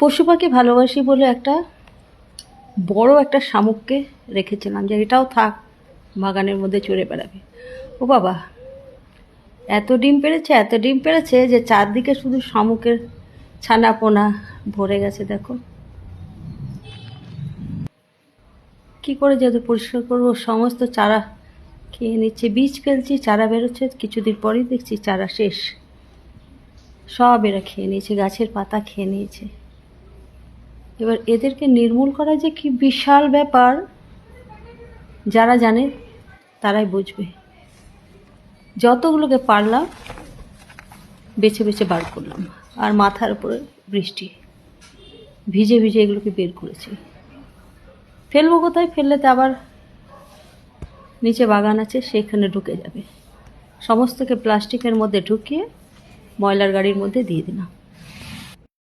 পশু পাখি ভালোবাসি বলে একটা বড় একটা শামুককে রেখেছিলাম যে এটাও থাক, বাগানের মধ্যে চড়ে বেড়াবে। ও বাবা, এত ডিম পেরেছে এত ডিম পেরেছে যে চারদিকে শুধু শামুকের ছানা পোনা ভরে গেছে, দেখো। কি করে যাতে পরিষ্কার করব? সমস্ত চারা খেয়ে নিচ্ছে, বীজ ফেলছি, চারা বেরোচ্ছে, কিছুদিন পরেই দেখছি চারা শেষ। সব এরা খেয়ে নিয়েছে, গাছের পাতা খেয়ে নিয়েছে। এবার এদেরকে নির্মূল করা যে কি বিশাল ব্যাপার, যারা জানে তারাই বুঝবে। যতগুলোকে পারলাম, বেছে বেছে বার করলাম, আর মাথার উপরে বৃষ্টি। ভিজে ভিজে এগুলোকে বের করেছি। ফেলব কোথায়? ফেললে তো আবার নিচে বাগান আছে, সেখানে ঢুকে যাবে। সমস্তকে প্লাস্টিকের মধ্যে ঢুকিয়ে ময়লার গাড়ির মধ্যে দিয়ে দিলাম।